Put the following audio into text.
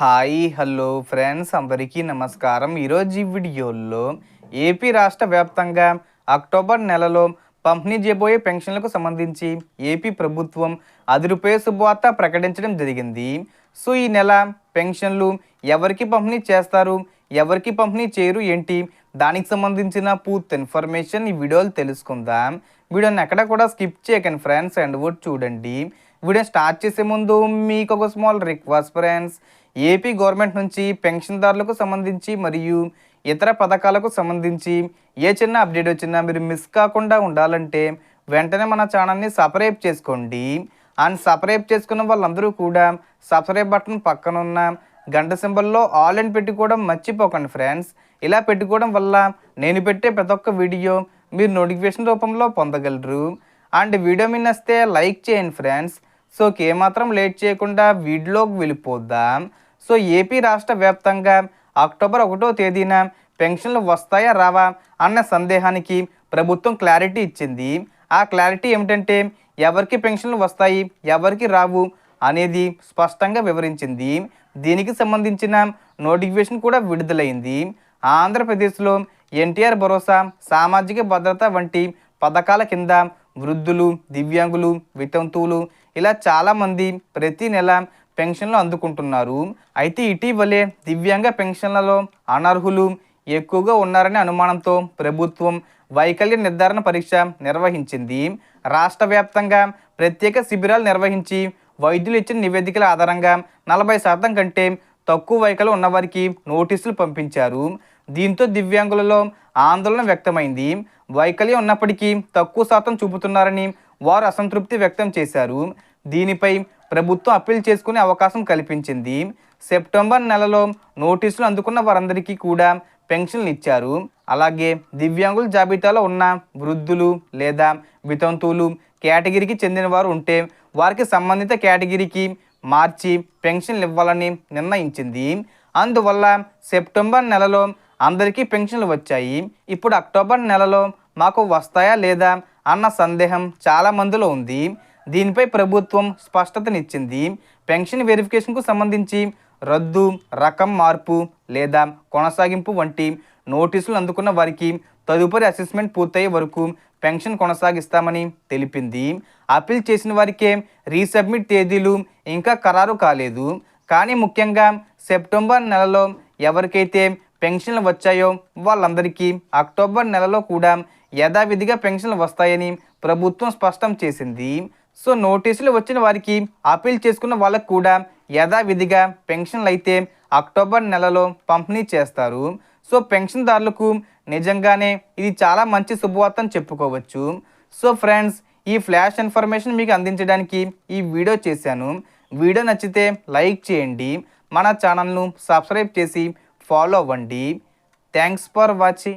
Hi hello friends అందరికీ నమస్కారం. ఈరోజు ఈ వీడియోలో ఏపీ రాష్ట్ర వ్యాప్తంగా అక్టోబర్ నెలలో పంపిణీ చేయబోయే పెన్షన్లకు సంబంధించి ఏపీ ప్రభుత్వం అదిరిపోయే శుభవార్త ప్రకటించడం జరిగింది. సో ఈ నెల పెన్షన్లు ఎవరికి పంపిణీ చేస్తారు ఎవరికి పంపిణీ చేయరు ఏంటి దానికి సంబంధించిన పూర్తి ఇన్ఫర్మేషన్ ఈ వీడియోలు తెలుసుకుందాం. వీడియోని ఎక్కడ కూడా స్కిప్ చేయకండి ఫ్రెండ్స్ అండ్ వుడ్ చూడండి. వీడియో స్టార్ట్ చేసే ముందు మీకు ఒక small request friends A P government నుంచి పెన్షన్దారులకు సంబంధించి మరియు ఇతర పథకాలకు సంబంధించి ఏ చిన్న అప్డేట్ వచ్చినా మీరు మిస్ కాకుండా ఉండాలంటే వెంటనే మన ఛానల్ని సబ్స్క్రైబ్ చేసుకోండి. అండ్ సబ్స్క్రైబ్ చేసుకున్న వాళ్ళందరూ కూడా సబ్స్క్రైబ్ బటన్ పక్కన ఉన్న గంట సింబల్లో ఆల్ అండ్ పెట్టుకోవడం మర్చిపోకండి ఫ్రెండ్స్ ఇలా పెట్టుకోవడం వల్ల నేను పెట్టే ప్రతి ఒక్క వీడియో మీరు నోటిఫికేషన్ రూపంలో పొందగలరు. అండ్ వీడియో మీ నస్తే లైక్ చేయండి ఫ్రెండ్స్ సో ఏమాత్రం లేట్ చేయకుండా వీడిలోకి వెళ్ళిపోద్దాం? సో ఏపీ రాష్ట్ర వ్యాప్తంగా అక్టోబర్ ఒకటో తేదీన పెన్షన్లు వస్తాయా రావా అన్న సందేహానికి ప్రభుత్వం క్లారిటీ ఇచ్చింది. ఆ క్లారిటీ ఏమిటంటే ఎవరికి పెన్షన్లు వస్తాయి ఎవరికి రావు అనేది స్పష్టంగా వివరించింది. దీనికి సంబంధించిన నోటిఫికేషన్ కూడా విడుదలైంది. ఆంధ్రప్రదేశ్లో ఎన్టీఆర్ భరోసా సామాజిక భద్రత వంటి పథకాల కింద వృద్ధులు దివ్యాంగులు వితంతువులు ఇలా చాలామంది ప్రతి నెల పెన్షన్లు అందుకుంటున్నారు. అయితే ఇటీవలే దివ్యాంగ పెన్షన్లలో అనర్హులు ఎక్కువగా ఉన్నారనే అనుమానంతో ప్రభుత్వం వైకల్య నిర్ధారణ పరీక్ష నిర్వహించింది. రాష్ట్ర వ్యాప్తంగా ప్రత్యేక శిబిరాలు నిర్వహించి వైద్యులు ఇచ్చిన నివేదికల ఆధారంగా నలభై శాతం కంటే తక్కువ వైకల్యం ఉన్నవారికి నోటీసులు పంపించారు. దీంతో దివ్యాంగులలో ఆందోళన వ్యక్తమైంది. వైకల్యం ఉన్నప్పటికీ తక్కువ శాతం చూపుతున్నారని వారు అసంతృప్తి వ్యక్తం చేశారు. దీనిపై ప్రభుత్వం అప్పీల్ చేసుకునే అవకాశం కల్పించింది. సెప్టెంబర్ నెలలో నోటీసులు అందుకున్న వారందరికీ కూడా పెన్షన్లు ఇచ్చారు. అలాగే దివ్యాంగుల జాబితాలో ఉన్న వృద్ధులు లేదా వితంతువులు కేటగిరీకి చెందినవారు ఉంటే వారికి సంబంధిత కేటగిరీకి మార్చి పెన్షన్లు ఇవ్వాలని నిర్ణయించింది. అందువల్ల సెప్టెంబర్ నెలలో అందరికీ పెన్షన్లు వచ్చాయి. ఇప్పుడు అక్టోబర్ నెలలో మాకు వస్తాయా లేదా అన్న సందేహం చాలా మందిలో ఉంది. దీనిపై ప్రభుత్వం స్పష్టతనిచ్చింది. పెన్షన్ వెరిఫికేషన్కు సంబంధించి రద్దు రకం మార్పు లేదా కొనసాగింపు వంటి నోటీసులు అందుకున్న వారికి తదుపరి అసెస్మెంట్ పూర్తయ్యే వరకు పెన్షన్ కొనసాగిస్తామని తెలిపింది. అప్పీల్ చేసిన వారికే రీసబ్మిట్ తేదీలు ఇంకా ఖరారు కాలేదు. కానీ ముఖ్యంగా సెప్టెంబర్ నెలలో ఎవరికైతే పెన్షన్లు వచ్చాయో వాళ్ళందరికీ అక్టోబర్ నెలలో కూడా యథావిధిగా పెన్షన్లు వస్తాయని ప్రభుత్వం స్పష్టం చేసింది. సో నోటీసులు వచ్చిన వారికి అప్పీల్ చేసుకున్న వాళ్ళకు కూడా యథావిధిగా పెన్షన్లు అయితే అక్టోబర్ నెలలో పంపిణీ చేస్తారు. సో పెన్షన్దారులకు నిజంగానే ఇది చాలా మంచి శుభవార్త అని చెప్పుకోవచ్చు. సో ఫ్రెండ్స్ ఈ ఫ్లాష్ ఇన్ఫర్మేషన్ మీకు అందించడానికి ఈ వీడియో చేశాను. వీడియో నచ్చితే లైక్ చేయండి. మన ఛానల్ను సబ్స్క్రైబ్ చేసి ఫాలో అవ్వండి. Thanks for watching.